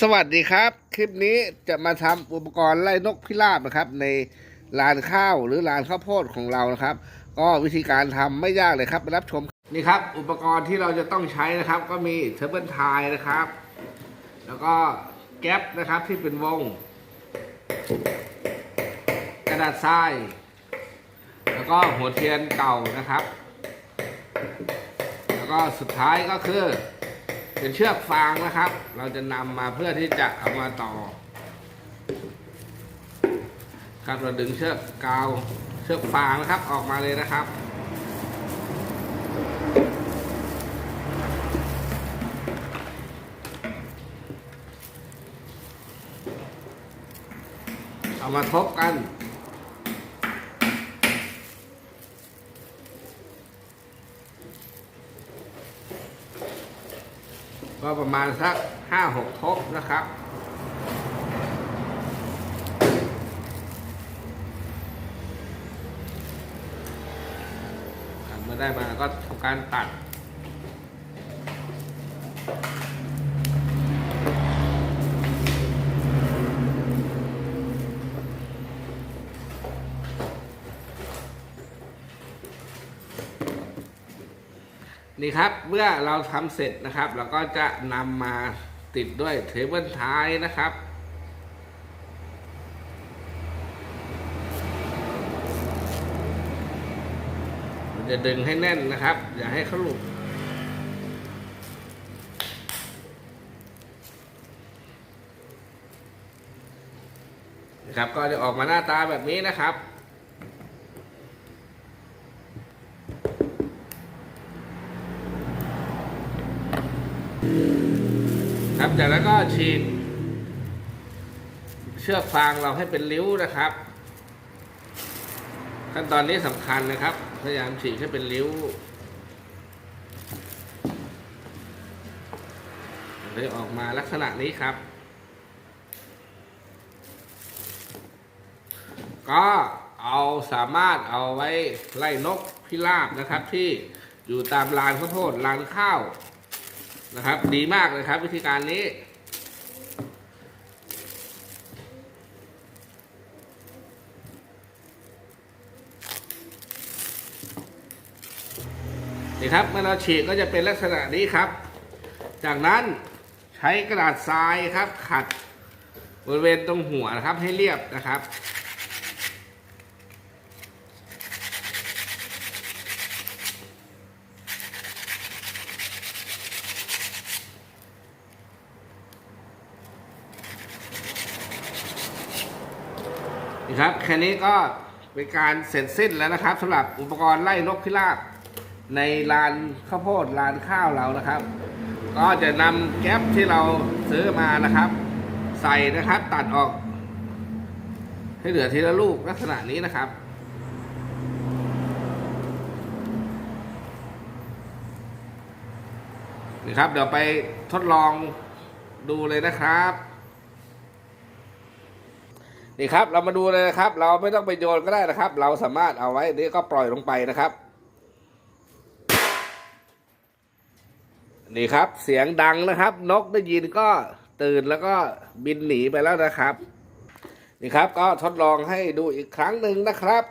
สวัสดีครับ คลิปนี้จะมาทำอุปกรณ์ไล่นกพิราบนะครับ ในลานข้าวหรือลานข้าวโพดของเรานะครับ ก็วิธีการทำไม่ยากเลยครับไปรับชมนี่ครับ อุปกรณ์ที่เราจะต้องใช้นะครับ ก็มีเทเบิลไทนะครับ แล้วก็แก๊ปนะครับที่เป็นวง กระดาษทราย แล้วก็หัวเทียนเก่านะครับ แล้วก็สุดท้ายก็คือ เป็นเชือกฟางนะครับ เราจะนำมาเพื่อที่จะเอามาต่อ ครับเราดึงเชือกกาวเชือกฟางนะครับออกมาเลยนะครับเอามาทบกัน ก็ประมาณสักห้าหกทบนะครับ เมื่อได้มาก็ทำการตัด นี่ครับเมื่อเราทำเสร็จนะครับ เราก็จะนำมาติดด้วยเทเบิลท้ายนะครับจะดึงให้แน่นนะครับ อย่าให้เขาหลุดนะครับก็จะออกมาหน้าตาแบบนี้นะครับ ครับ จากนั้นก็ฉีกเชือกฟางเราให้เป็นริ้วนะครับ ขั้นตอนนี้สำคัญนะครับ พยายามฉีกให้เป็นริ้วเลยออกมาลักษณะนี้ครับ ก็เอาสามารถเอาไว้ไล่นกพิราบนะครับ ที่อยู่ตามลานข้าวโพดลานข้าว นะครับ ดีมากเลยครับ วิธีการนี้นี่ครับเมื่อเราฉีกก็จะเป็นลักษณะนี้ครับ จากนั้นใช้กระดาษทรายครับ ขัดบริเวณตรงหัวนะครับให้เรียบนะครับ นี่ครับแค่นี้ก็เป็นการเสร็จสิ้นแล้วนะครับสำหรับอุปกรณ์ไล่นกพิราบในลานข้าวโพดลานข้าวเรานะครับ ก็จะนำแก๊ปที่เราซื้อมานะครับ ใส่นะครับตัดออก ให้เหลือทีละลูกลักษณะนี้นะครับนี่ครับเดี๋ยวไปทดลองดูเลยนะครับ นี่ครับ เรามาดูเลยนะครับ เราไม่ต้องไปโยนก็ได้นะครับ เราสามารถเอาไว้นี่ก็ปล่อยลงไปนะครับ นี่ครับ เสียงดังนะครับ นกได้ยินก็ตื่นแล้วก็บินหนีไปแล้วนะครับ นี่ครับ ก็ทดลองให้ดูอีกครั้งหนึ่งนะครับ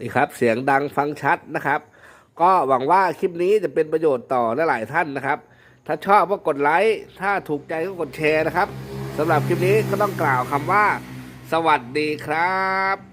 นี่ครับเสียงดังฟังชัดนะครับ ก็หวังว่าคลิปนี้จะเป็นประโยชน์ต่อหลายๆท่านนะครับ ถ้าชอบก็กดไลค์ ถ้าถูกใจก็กดแชร์นะครับสำหรับคลิปนี้ก็ต้องกล่าวคำว่า สวัสดีครับ